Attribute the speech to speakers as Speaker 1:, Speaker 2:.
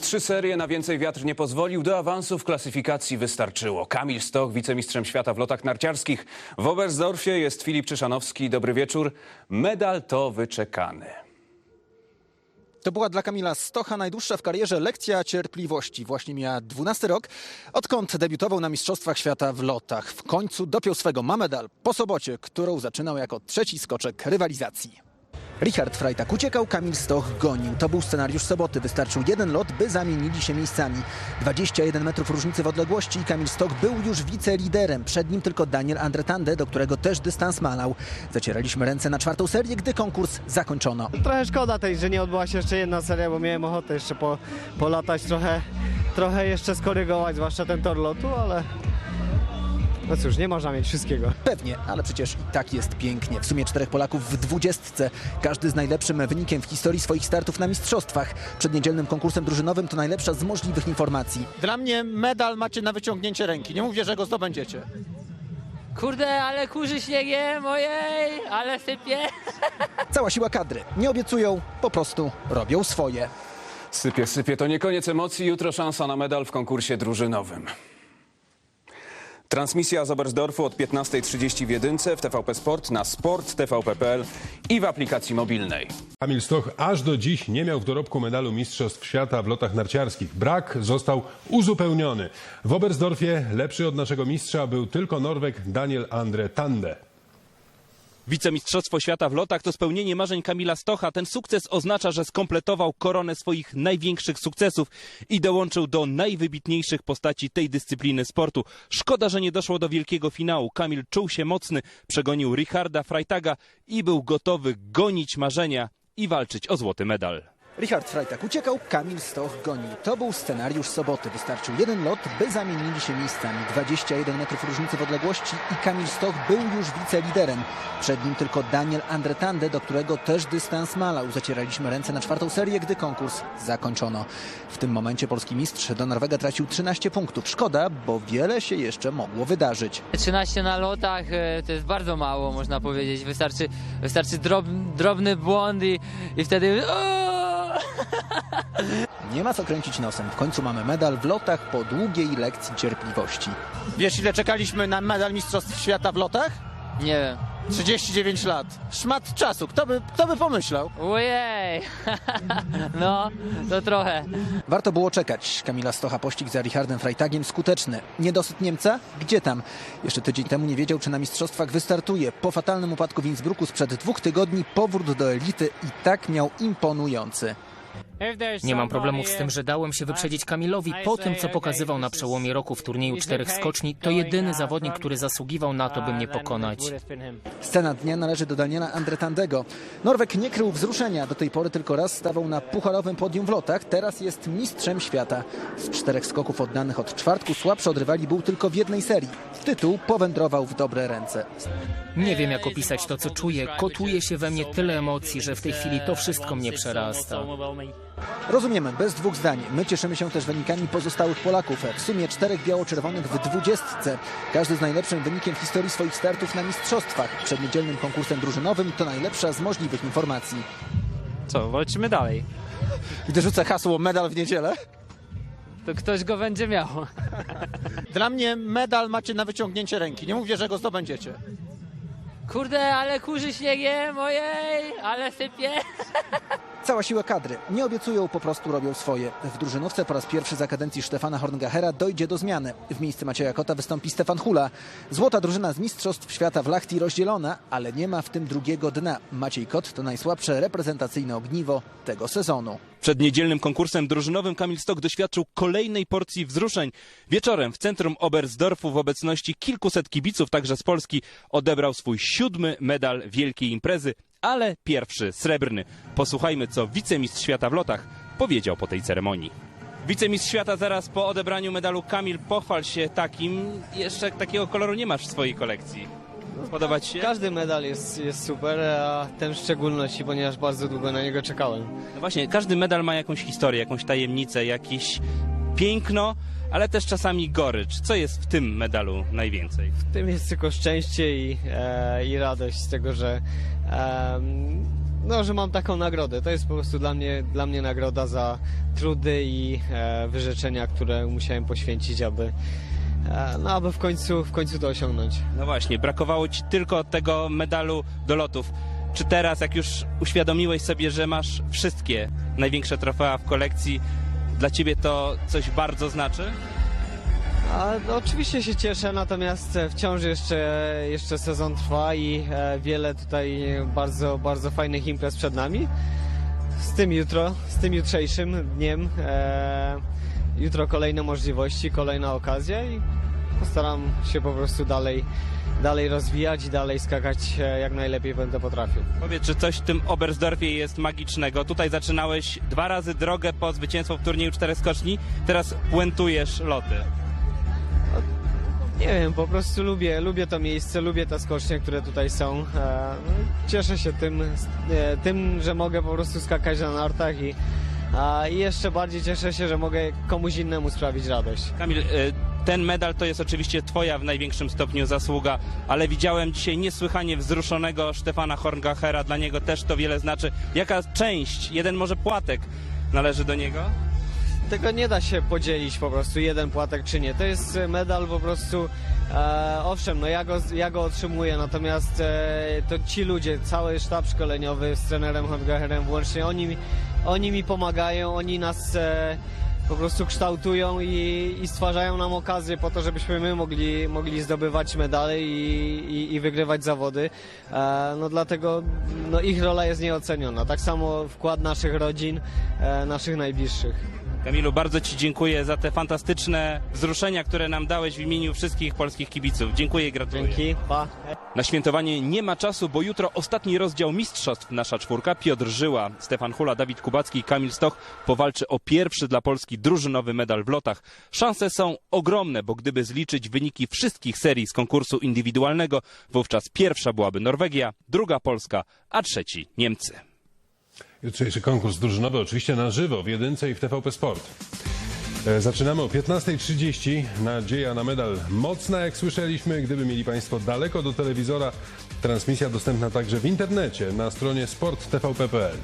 Speaker 1: trzy serie, na więcej wiatr nie pozwolił. Do awansu w klasyfikacji wystarczyło. Kamil Stoch, wicemistrzem świata w lotach narciarskich. W Oberstdorfie jest Filip Czyszanowski. Dobry wieczór. Medal to wyczekany.
Speaker 2: To była dla Kamila Stocha najdłuższa w karierze lekcja cierpliwości. Właśnie miała 12 rok, odkąd debiutował na Mistrzostwach Świata w lotach. W końcu dopiął swego ma medal po sobocie, którą zaczynał jako trzeci skoczek rywalizacji. Richard Freitag uciekał, Kamil Stoch gonił. To był scenariusz soboty. Wystarczył jeden lot, by zamienili się miejscami. 21 metrów różnicy w odległości i Kamil Stoch był już wiceliderem. Przed nim tylko Daniel Andretande, do którego też dystans malał. Zacieraliśmy ręce na czwartą serię, gdy konkurs zakończono.
Speaker 3: Trochę szkoda tej, że nie odbyła się jeszcze jedna seria, bo miałem ochotę jeszcze po, polatać trochę, trochę jeszcze skorygować, zwłaszcza ten tor lotu, ale no cóż, nie można mieć wszystkiego.
Speaker 2: Pewnie, ale przecież i tak jest pięknie. W sumie czterech Polaków w dwudziestce. Każdy z najlepszym wynikiem w historii swoich startów na mistrzostwach. Przed niedzielnym konkursem drużynowym to najlepsza z możliwych informacji. Dla mnie medal macie na wyciągnięcie ręki. Nie mówię, że go zdobędziecie.
Speaker 4: Kurde, ale kurzy śniegiem, ojej, ale sypie.
Speaker 2: Cała siła kadry. Nie obiecują, po prostu robią swoje.
Speaker 1: Sypie, sypie. To nie koniec emocji. Jutro szansa na medal w konkursie drużynowym. Transmisja z Oberstdorfu od 15.30 w jedynce, w TVP Sport, na sport, tvp.pl i w aplikacji mobilnej.
Speaker 5: Kamil Stoch aż do dziś nie miał w dorobku medalu Mistrzostw Świata w lotach narciarskich. Brak został uzupełniony. W Oberstdorfie lepszy od naszego mistrza był tylko Norweg Daniel Andre Tande.
Speaker 6: Wicemistrzostwo świata w lotach to spełnienie marzeń Kamila Stocha. Ten sukces oznacza, że skompletował koronę swoich największych sukcesów i dołączył do najwybitniejszych postaci tej dyscypliny sportu. Szkoda, że nie doszło do wielkiego finału. Kamil czuł się mocny, przegonił Richarda Freitaga i był gotowy gonić marzenia i walczyć o złoty medal.
Speaker 2: Richard Freitag uciekał, Kamil Stoch gonił. To był scenariusz soboty. Wystarczył jeden lot, by zamienili się miejscami. 21 metrów różnicy w odległości i Kamil Stoch był już wiceliderem. Przed nim tylko Daniel Andretande, do którego też dystans malał. Zacieraliśmy ręce na czwartą serię, gdy konkurs zakończono. W tym momencie polski mistrz do Norwega tracił 13 punktów. Szkoda, bo wiele się jeszcze mogło wydarzyć.
Speaker 4: 13 na lotach e, to jest bardzo mało, można powiedzieć. Wystarczy, wystarczy drob, drobny błąd i, i wtedy...
Speaker 2: Nie ma co kręcić nosem. W końcu mamy medal w lotach po długiej lekcji cierpliwości. Wiesz, ile czekaliśmy na medal Mistrzostw Świata w lotach?
Speaker 4: Nie wiem.
Speaker 2: 39 lat. Szmat czasu. Kto by, kto by pomyślał?
Speaker 4: Ojej! No, to trochę.
Speaker 2: Warto było czekać. Kamila Stocha pościg za Richardem Freitagiem skuteczny. Niedosyt Niemca? Gdzie tam? Jeszcze tydzień temu nie wiedział, czy na mistrzostwach wystartuje. Po fatalnym upadku w Innsbrucku sprzed dwóch tygodni powrót do elity i tak miał imponujący.
Speaker 7: Nie mam problemów z tym, że dałem się wyprzedzić Kamilowi po tym, co pokazywał na przełomie roku w turnieju czterech skoczni. To jedyny zawodnik, który zasługiwał na to, by mnie pokonać.
Speaker 2: Scena dnia należy do Daniela Andretandego. Norweg nie krył wzruszenia. Do tej pory tylko raz stawał na pucharowym podium w lotach. Teraz jest mistrzem świata. Z czterech skoków oddanych od czwartku słabszy od rywali był tylko w jednej serii. Tytuł powędrował w dobre ręce.
Speaker 7: Nie wiem, jak opisać to, co czuję. Kotuje się we mnie tyle emocji, że w tej chwili to wszystko mnie przerasta.
Speaker 2: Rozumiemy, bez dwóch zdań. My cieszymy się też wynikami pozostałych Polaków. W sumie czterech biało-czerwonych w dwudziestce. Każdy z najlepszym wynikiem w historii swoich startów na mistrzostwach. Przed niedzielnym konkursem drużynowym to najlepsza z możliwych informacji.
Speaker 8: Co, walczymy dalej.
Speaker 2: Gdy rzucę hasło medal w niedzielę.
Speaker 4: To ktoś go będzie miał.
Speaker 2: Dla mnie medal macie na wyciągnięcie ręki. Nie mówię, że go zdobędziecie.
Speaker 4: Kurde, ale kurzy śniegiem, ojej, ale sypie.
Speaker 2: Cała siła kadry. Nie obiecują, po prostu robią swoje. W drużynówce po raz pierwszy za kadencji Stefana Horngachera dojdzie do zmiany. W miejsce Macieja Kota wystąpi Stefan Hula. Złota drużyna z Mistrzostw Świata w Lachti rozdzielona, ale nie ma w tym drugiego dna. Maciej Kot to najsłabsze reprezentacyjne ogniwo tego sezonu.
Speaker 6: Przed niedzielnym konkursem drużynowym Kamil Stok doświadczył kolejnej porcji wzruszeń. Wieczorem w centrum Oberstdorfu w obecności kilkuset kibiców, także z Polski, odebrał swój siódmy medal wielkiej imprezy, ale pierwszy srebrny. Posłuchajmy, co wicemistrz świata w lotach powiedział po tej ceremonii. Wicemistrz świata zaraz po odebraniu medalu Kamil, pochwal się takim. Jeszcze takiego koloru nie masz w swojej kolekcji. Podoba ci się?
Speaker 3: Każdy medal jest, jest super, a ten w szczególności, ponieważ bardzo długo na niego czekałem.
Speaker 6: No właśnie, każdy medal ma jakąś historię, jakąś tajemnicę, jakieś piękno, ale też czasami gorycz. Co jest w tym medalu najwięcej?
Speaker 3: W tym jest tylko szczęście i, e, i radość z tego, że em, no, że mam taką nagrodę. To jest po prostu dla mnie, dla mnie nagroda za trudy i e, wyrzeczenia, które musiałem poświęcić, aby, e, no, aby w, końcu, w końcu to osiągnąć.
Speaker 6: No właśnie, brakowało ci tylko tego medalu do lotów. Czy teraz, jak już uświadomiłeś sobie, że masz wszystkie największe trofea w kolekcji, dla ciebie to coś bardzo znaczy?
Speaker 3: A, no, oczywiście się cieszę, natomiast e, wciąż jeszcze, jeszcze sezon trwa i e, wiele tutaj bardzo, bardzo fajnych imprez przed nami. Z tym jutro, z tym jutrzejszym dniem. E, jutro kolejne możliwości, kolejna okazja i postaram się po prostu dalej, dalej rozwijać i dalej skakać e, jak najlepiej będę potrafił.
Speaker 6: Powiedz, czy coś w tym Oberstdorfie jest magicznego? Tutaj zaczynałeś dwa razy drogę po zwycięstwo w turnieju czterech skoczni, teraz puentujesz loty.
Speaker 3: Nie wiem, po prostu lubię, lubię to miejsce, lubię te skocznie, które tutaj są. E, no, cieszę się tym, e, tym, że mogę po prostu skakać na nartach i, a, i jeszcze bardziej cieszę się, że mogę komuś innemu sprawić radość.
Speaker 6: Kamil, ten medal to jest oczywiście twoja w największym stopniu zasługa, ale widziałem dzisiaj niesłychanie wzruszonego Stefana Horngachera, dla niego też to wiele znaczy. Jaka część, jeden może płatek należy do niego?
Speaker 3: Tego nie da się podzielić po prostu jeden płatek czy nie. To jest medal po prostu, e, owszem, no ja go, ja go otrzymuję, natomiast e, to ci ludzie, cały sztab szkoleniowy z trenerem Horngacherem włącznie, oni, oni mi pomagają, oni nas e, po prostu kształtują i, i stwarzają nam okazję po to, żebyśmy my mogli, mogli zdobywać medale i, i, i wygrywać zawody. E, no dlatego no, ich rola jest nieoceniona. Tak samo wkład naszych rodzin, e, naszych najbliższych.
Speaker 6: Kamilu, bardzo Ci dziękuję za te fantastyczne wzruszenia, które nam dałeś w imieniu wszystkich polskich kibiców. Dziękuję i gratuluję.
Speaker 3: Dzięki, pa.
Speaker 6: Na świętowanie nie ma czasu, bo jutro ostatni rozdział mistrzostw nasza czwórka. Piotr Żyła, Stefan Hula, Dawid Kubacki i Kamil Stoch powalczy o pierwszy dla Polski drużynowy medal w lotach. Szanse są ogromne, bo gdyby zliczyć wyniki wszystkich serii z konkursu indywidualnego, wówczas pierwsza byłaby Norwegia, druga Polska, a trzeci Niemcy.
Speaker 5: Jutrzejszy konkurs drużynowy oczywiście na żywo w Jedynce i w TVP Sport. E, Zaczynamy o 15.30. Nadzieja na medal mocna, jak słyszeliśmy. Gdyby mieli Państwo daleko do telewizora, transmisja dostępna także w internecie na stronie sporttvp.pl.